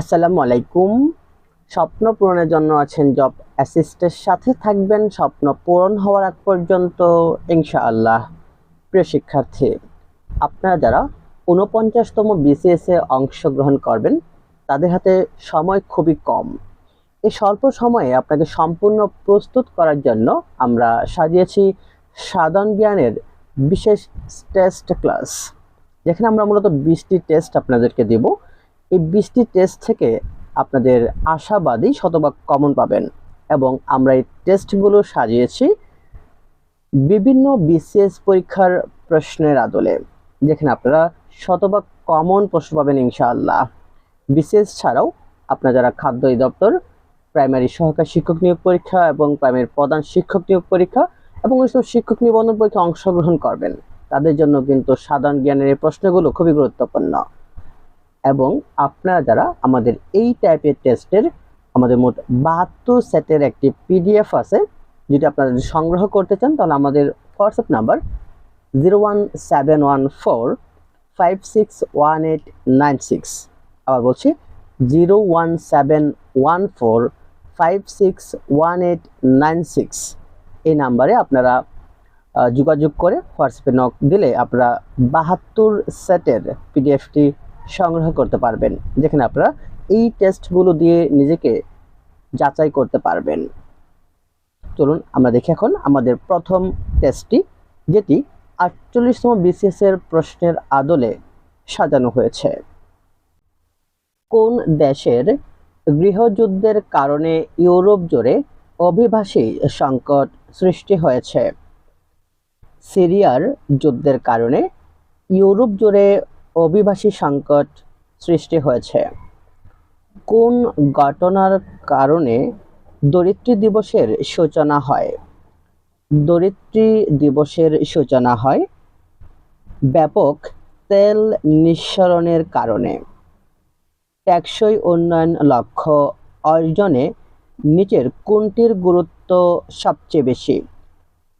আসসালামু আলাইকুম। স্বপ্ন পূরণের জন্য আছেন জব অ্যাসিস্টের সাথে থাকবেন। স্বপ্ন পূরণ হওয়ার আগ পর্যন্ত, ইনশাআল্লাহ। প্রিয় শিক্ষার্থী, আপনারা যারা ঊনপঞ্চাশতম বিসিএস অংশগ্রহণ করবেন, তাদের হাতে সময় খুবই কম। এই স্বল্প সময়ে আপনাকে সম্পূর্ণ প্রস্তুত করার জন্য আমরা সাজিয়েছি সাধারণ জ্ঞানের বিশেষ টেস্ট ক্লাস যেখানে আমরা মূলত বিশটি টেস্ট আপনাদেরকে দেব। এই বিশটি টেস্ট থেকে আপনাদের আশাবাদী শতভাগ কমন পাবেন এবং আমরা এই টেস্টগুলো সাজিয়েছি বিভিন্ন বিসিএস পরীক্ষার প্রশ্নের আদলে, যেখানে আপনারা শতভাগ কমন প্রশ্ন পাবেন ইনশাআল্লাহ। বিসিএস ছাড়াও আপনারা যারা খাদ্য দপ্তর প্রাইমারি সহকারী শিক্ষক নিয়োগ পরীক্ষা এবং প্রাইমারি প্রধান শিক্ষক নিয়োগ পরীক্ষা এবং ওই সব শিক্ষক নিবন্ধন পরীক্ষা অংশগ্রহণ করবেন। তাদের জন্য কিন্তু সাধারণ জ্ঞানের এই প্রশ্নগুলো খুবই গুরুত্বপূর্ণ। এবং আপনারা যারা আমাদের এই টাইপের টেস্টের আমাদের মোট বাহাত্তর সেটের একটি পিডিএফ আছে যেটা আপনারা যদি সংগ্রহ করতে চান, তাহলে আমাদের WhatsApp number zero one seven one four five six one eight nine six আবার বলছি zero one seven one four five six one eight nine six এই নাম্বারে আপনারা যোগাযোগ করে হোয়াটসঅ্যাপে নক দিলে আপনারা বাহাত্তর সেটের পিডিএফটি সংগ্রহ করতে পারবেন, যেখানে আপনারা এই টেস্টগুলো দিয়ে নিজেকে যাচাই করতে পারবেন। চলুন আমরা দেখি এখন আমাদের প্রথম টেস্টটি যেটি আটচল্লিশতম বিসিএস এর প্রশ্নের আদলে সাজানো হয়েছে। কোন দেশের গৃহযুদ্ধের কারণে ইউরোপ জুড়ে অভিবাসী সংকট সৃষ্টি হয়েছে? সিরিয়ার যুদ্ধের কারণে ইউরোপ জুড়ে অভিবাসী সংকট সৃষ্টি হয়েছে। কোন ঘটনার কারণে দরিদ্রী দিবসের সূচনা হয়? দরিদ্রী দিবসের সূচনা হয় ব্যাপক তেল নিঃসরণের কারণে। টেকসই উন্নয়ন লক্ষ্য অর্জনে নিচের কোনটির গুরুত্ব সবচেয়ে বেশি?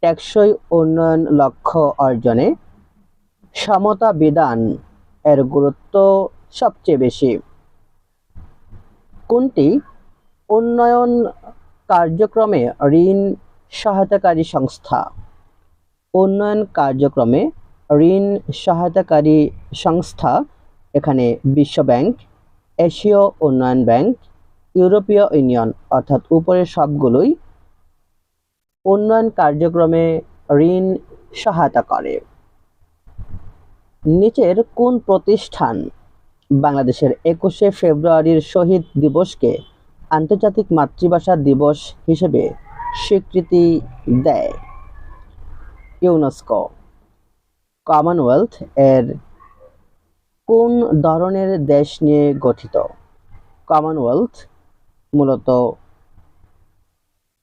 টেকসই উন্নয়ন লক্ষ্য অর্জনে সমতা বিধান এর গুরুত্ব সবচেয়ে বেশি। কোনটি? উন্নয়ন কার্যক্রমে ঋণ সহায়তাকারী সংস্থা। উন্নয়ন কার্যক্রমে ঋণ সহায়তাকারী সংস্থা এখানে বিশ্ব ব্যাংক, এশীয় উন্নয়ন ব্যাংক, ইউরোপীয় ইউনিয়ন, অর্থাৎ উপরের সবগুলোই উন্নয়ন কার্যক্রমে ঋণ সহায়তা করে। নিচের কোন প্রতিষ্ঠান বাংলাদেশের একুশে ফেব্রুয়ারির শহীদ দিবসকে আন্তর্জাতিক মাতৃভাষা দিবস হিসেবে স্বীকৃতি দেয়? ইউনেস্কো। কমনওয়েলথ এর কোন ধরনের দেশ নিয়ে গঠিত? কমনওয়েলথ মূলত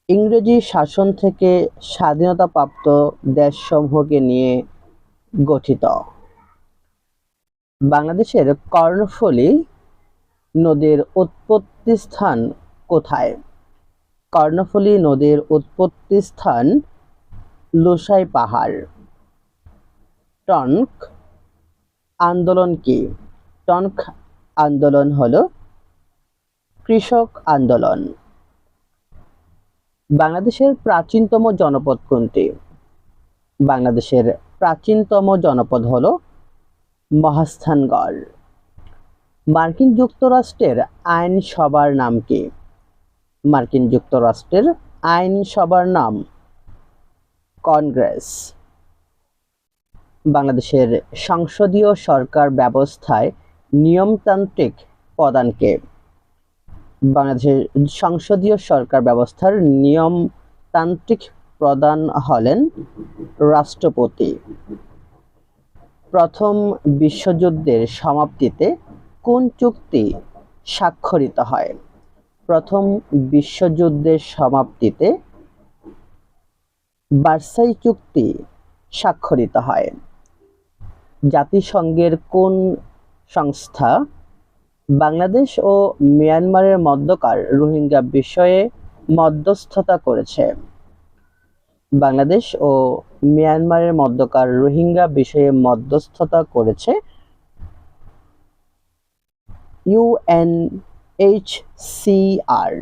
ইংরেজি শাসন থেকে স্বাধীনতাপ্রাপ্ত দেশসমূহকে নিয়ে গঠিত। বাংলাদেশের কর্ণফুলী নদীর উৎপত্তি স্থান কোথায়? কর্ণফুলী নদীর উৎপত্তি স্থান লুসাই পাহাড়। টনক আন্দোলন কি? টনক আন্দোলন হলো কৃষক আন্দোলন। বাংলাদেশের প্রাচীনতম জনপদ কোনটি? বাংলাদেশের প্রাচীনতম জনপদ হলো মহাস্থানগড়। মার্কিন যুক্তরাষ্ট্রের আইনসভার নাম কি? মার্কিন যুক্তরাষ্ট্রের আইনসভার নাম কংগ্রেস। বাংলাদেশের সংসদীয় সরকার ব্যবস্থায় নিয়মতান্ত্রিক প্রদানকে বাংলাদেশের সংসদীয় সরকার ব্যবস্থার নিয়মতান্ত্রিক প্রদান হলেন রাষ্ট্রপতি। প্রথম বিশ্বযুদ্ধের সমাপ্তিতে কোন চুক্তি স্বাক্ষরিত হয়? প্রথম বিশ্বযুদ্ধের সমাপ্তিতে বার্সাই চুক্তি স্বাক্ষরিত হয়। জাতিসংঘের কোন সংস্থা বাংলাদেশ ও মিয়ানমারের মধ্যকার রোহিঙ্গা বিষয়ে মধ্যস্থতা করেছে? বাংলাদেশ ও মিয়ানমারের মধ্যকার রোহিঙ্গা বিষয়ে মধ্যস্থতা করেছে এইচ সি আর।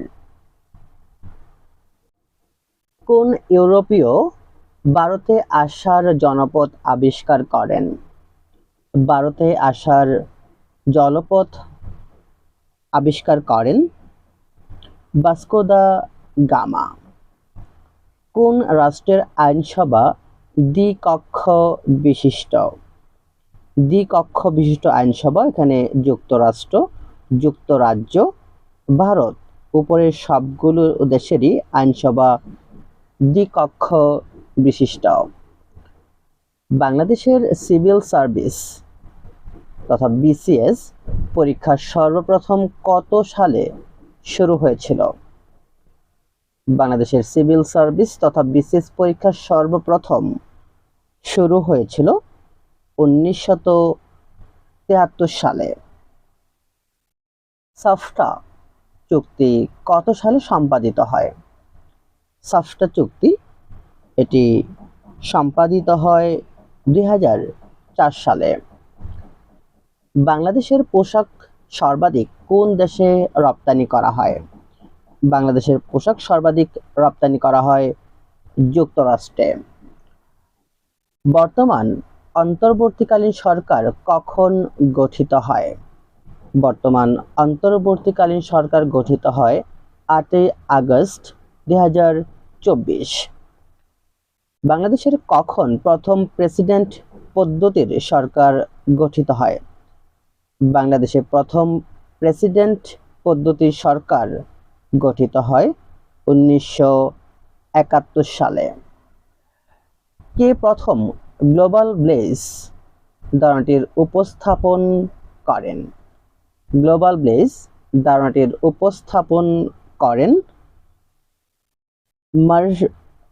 কোন ইউরোপীয় ভারতে আসার জনপথ আবিষ্কার করেন? ভারতে আসার জলপথ আবিষ্কার করেন বাস্কোদা গামা। কোন রাষ্ট্রের আইনসভা দ্বিকক্ষ বিশিষ্ট? দ্বিকক্ষ বিশিষ্ট আইনসভা এখানে যুক্তরাষ্ট্র, যুক্তরাজ্য, ভারত উপরের সবগুলো দেশেরই আইনসভা দ্বিকক্ষ বিশিষ্ট। বাংলাদেশের সিভিল সার্ভিস তথা বিসিএস পরীক্ষা সর্বপ্রথম কত সালে শুরু হয়েছিল? বাংলাদেশের সিভিল সার্ভিস তথা বিসিএস পরীক্ষা সর্বপ্রথম শুরু হয়েছিল তেহাত্তর সালে। সাফটা চুক্তি কত সালে সম্পাদিত হয়? সাফটা চুক্তি এটি সম্পাদিত হয় দুই সালে। বাংলাদেশের পোশাক সর্বাধিক কোন দেশে রপ্তানি করা হয়? বাংলাদেশের পোশাক সর্বাধিক রপ্তানি করা হয় যুক্তরাষ্ট্রে। বর্তমান অন্তর্বর্তীকালীন সরকার কখন গঠিত হয়? বর্তমান অন্তর্বর্তীকালীন সরকার গঠিত হয় আটই আগস্ট দুই হাজার চব্বিশ। বাংলাদেশের কখন প্রথম প্রেসিডেন্ট পদ্ধতির সরকার গঠিত হয়? বাংলাদেশে প্রথম প্রেসিডেন্ট পদ্ধতির সরকার গঠিত হয় উনিশশো একাত্তর সালে। কে প্রথম গ্লোবাল ব্লেজ ধারণাটির উপস্থাপন করেন? গ্লোবাল ব্লেজ ধারণাটির উপস্থাপন করেন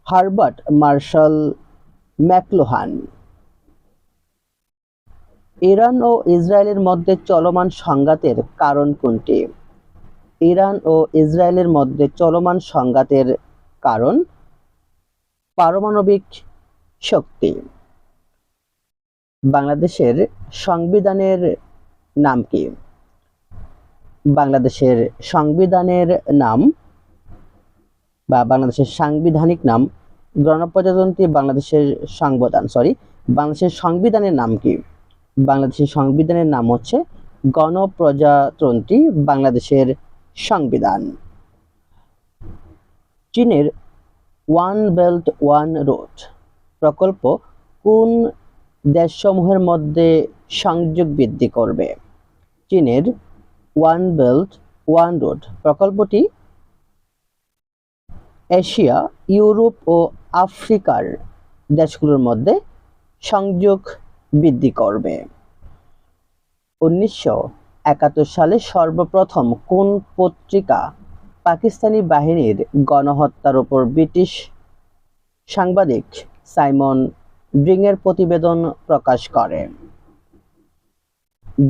হারবার্ট মার্শাল ম্যাকলুহান। ইরান ও ইসরায়েলের মধ্যে চলমান সংঘাতের কারণ কোনটি? ইরান ও ইসরায়েলের মধ্যে চলমান সংঘাতের কারণ পারমাণবিক শক্তি। বাংলাদেশের সংবিধানের নাম কি? বাংলাদেশের সংবিধানের নাম বা বাংলাদেশের সাংবিধানিক নাম গণপ্রজাতন্ত্রী বাংলাদেশের সংবিধান সরি বাংলাদেশের সংবিধানের নাম কি? বাংলাদেশের সংবিধানের নাম হচ্ছে গণপ্রজাতন্ত্রী বাংলাদেশের সংবিধান। চীনের ওয়ান বেল্ট, ওয়ান রোড প্রকল্প কোন দেশসমূহের মধ্যে সংযোগ বৃদ্ধি করবে? চীনের ওয়ান বেল্ট, ওয়ান রোড প্রকল্পটি এশিয়া, ইউরোপ ও আফ্রিকার দেশগুলোর মধ্যে সংযোগ বৃদ্ধি করবে। উনিশশো একাত্তর সালে সর্বপ্রথম কোন পত্রিকা পাকিস্তানি বাহিনীর গণহত্যার ওপর ব্রিটিশ সাংবাদিক সাইমন ব্রিংয়ের প্রতিবেদন প্রকাশ করে?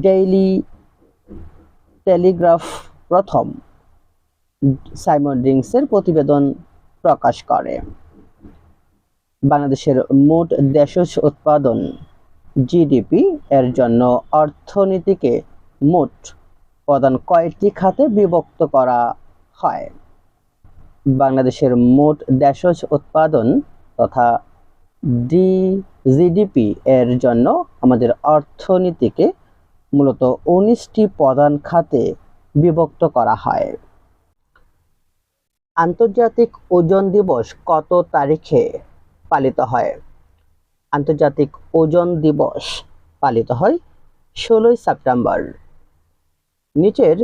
ডেইলি টেলিগ্রাফ প্রথম সাইমন ড্রিংসের প্রতিবেদন প্রকাশ করে। বাংলাদেশের মোট দেশজ উৎপাদন জিডিপি এর জন্য অর্থনীতিকে মোট প্রধান কয়েকটি খাতে বিভক্ত করা হয়? বাংলাদেশের মোট দেশজ উৎপাদন তথা ডি জিডিপি এর জন্য আমাদের অর্থনীতিকে মূলত উনিশটি প্রধান খাতে বিভক্ত করা হয়। আন্তর্জাতিক ওজন দিবস কত তারিখে পালিত হয়? আন্তর্জাতিক ওজন দিবস পালিত হয় ষোলোই সেপ্টেম্বর। নিচের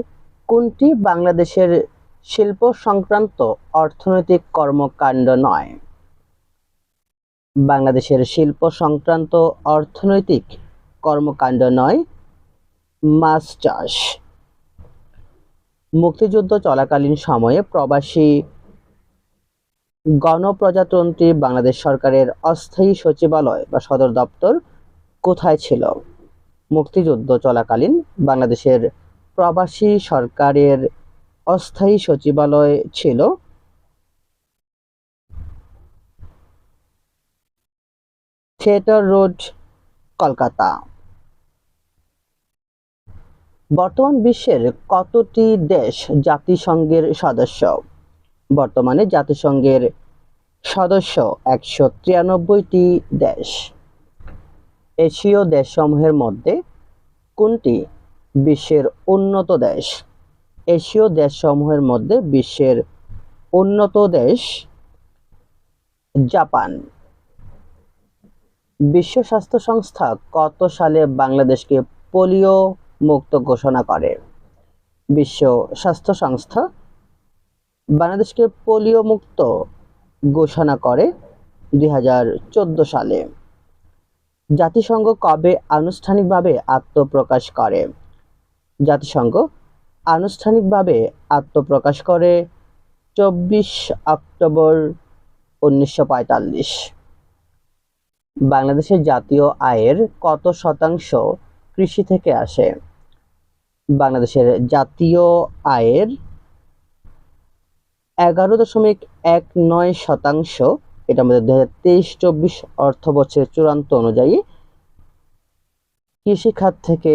কোনটি বাংলাদেশের শিল্প সংক্রান্ত অর্থনৈতিক কর্মকাণ্ড নয়? বাংলাদেশের শিল্প সংক্রান্ত অর্থনৈতিক কর্মকাণ্ড নয়, মাছ চাষ। মুক্তিযুদ্ধ চলাকালীন সময়ে প্রবাসী গণপ্রজাতন্ত্রী বাংলাদেশ সরকারের অস্থায়ী সচিবালয় বা সদর দপ্তর কোথায় ছিল? মুক্তিযুদ্ধ চলাকালীন বাংলাদেশের প্রবাসী সরকারের অস্থায়ী সচিবালয় ছিল। Theatre Road, Kolkata. বর্তমান বিশ্বের কতটি দেশ জাতিসংঘের সদস্য? বর্তমানে জাতিসংঘের সদস্য একশো তিরানব্বইটি দেশ। এশীয় দেশসমূহের মধ্যে কোনটি বিশ্বের উন্নত দেশ। এশীয় দেশসমূহের মধ্যে বিশ্বের উন্নত দেশ জাপান। বিশ্ব স্বাস্থ্য সংস্থা কত সালে বাংলাদেশকে পোলিও মুক্ত ঘোষণা করে? বিশ্ব স্বাস্থ্য সংস্থা বাংলাদেশকে পোলিও মুক্ত ঘোষণা করে দুই হাজার চোদ্দ সালে। জাতিসংঘ কবে আনুষ্ঠানিকভাবে আত্মপ্রকাশ করে? জাতিসংঘ আনুষ্ঠানিকভাবে আত্মপ্রকাশ করে চব্বিশ অক্টোবর উনিশশো পঁয়তাল্লিশ। বাংলাদেশের জাতীয় আয়ের কত শতাংশ কৃষি থেকে আসে? বাংলাদেশের জাতীয় আয়ের এগারো দশমিক এক নয় শতাংশ, এটা আমাদের দু হাজার তেইশ চব্বিশ অর্থ বছরের চূড়ান্ত অনুযায়ী কৃষিখাত থেকে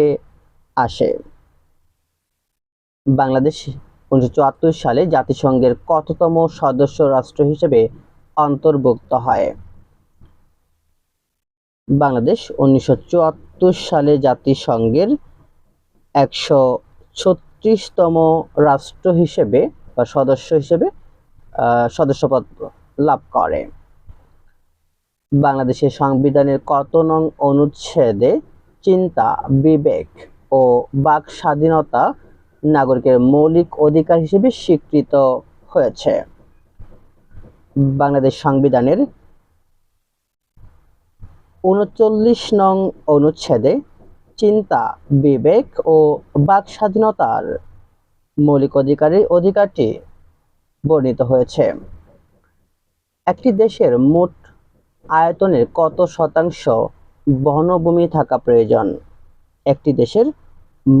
আসে। বাংলাদেশ উনিশশো চুয়াত্তর সালে জাতিসংঘের কততম সদস্য রাষ্ট্র হিসেবে অন্তর্ভুক্ত হয়। বাংলাদেশ উনিশশো চুয়াত্তর সালে জাতিসংঘের একশো ছত্রিশতম রাষ্ট্র হিসেবে বা সদস্য হিসেবে সদস্যপদ লাভ করে। বাংলাদেশের সংবিধানের কত নং অনুচ্ছেদে চিন্তা, বিবেক ও বাক স্বাধীনতা নাগরিকের মৌলিক অধিকার হিসেবে স্বীকৃত হয়েছে। বাংলাদেশ সংবিধানের উনচল্লিশ নং অনুচ্ছেদে চিন্তা, বিবেক ও বাক স্বাধীনতার মৌলিক অধিকারের অধিকারটি বর্ণিত হয়েছে। একটি দেশের মোট আয়তনের কত শতাংশ বনভূমি থাকা প্রয়োজন? একটি দেশের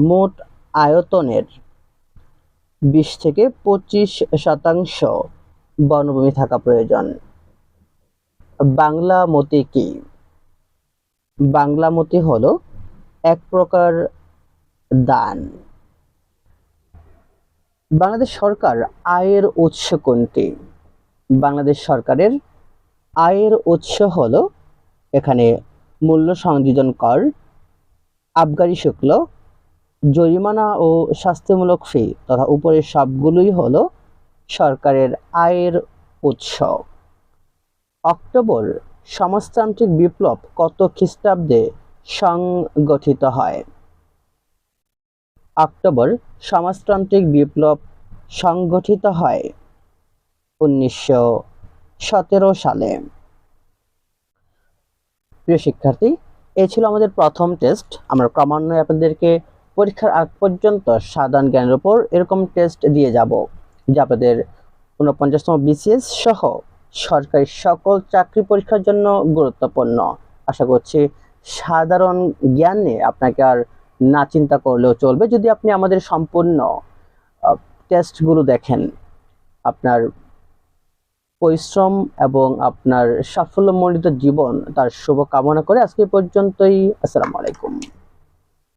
মোট আয়তনের বিশ থেকে পঁচিশ শতাংশ বনভূমি থাকা প্রয়োজন। বাংলা মতি কি? বাংলা মতি হলো এক প্রকার দান। বাংলাদেশ সরকার আয়ের উৎস কোনটি? বাংলাদেশ সরকারের আয়ের উৎস হল এখানে মূল্য সংযোজন কর, আবগারি শুল্ক জরিমানা ও শাস্তিমূলক ফি তথা উপরের সবগুলোই হলো সরকারের আয়ের উৎস। অক্টোবর সমাজতান্ত্রিক বিপ্লব কত খ্রিস্টাব্দে সংগঠিত হয়? অক্টোবর সমাজতান্ত্রিক বিপ্লব সংগঠিত হয় উনিশশো সতেরো সালে। প্রিয় শিক্ষার্থী, এ ছিল আমাদের প্রথম টেস্ট আমরা ক্রমান্বয়ে আপনাদেরকে পরীক্ষার আগ পর্যন্ত সাধারণ জ্ঞানের উপর এরকম টেস্ট দিয়ে যাব, যা আপনাদের ঊনপঞ্চাশতম বিসিএস সহ সরকারি সকল চাকরি পরীক্ষার জন্য গুরুত্বপূর্ণ। আশা করছি সাধারণ জ্ঞান আপনাকে আর না চিন্তা করলেও চলবে যদি আপনি আমাদের সম্পূর্ণ টেস্টগুলো দেখেন। আপনার পরিশ্রম এবং আপনার সাফল্যমণ্ডিত জীবন তার শুভ কামনা করে আজকে পর্যন্তই। আসসালামু আলাইকুম।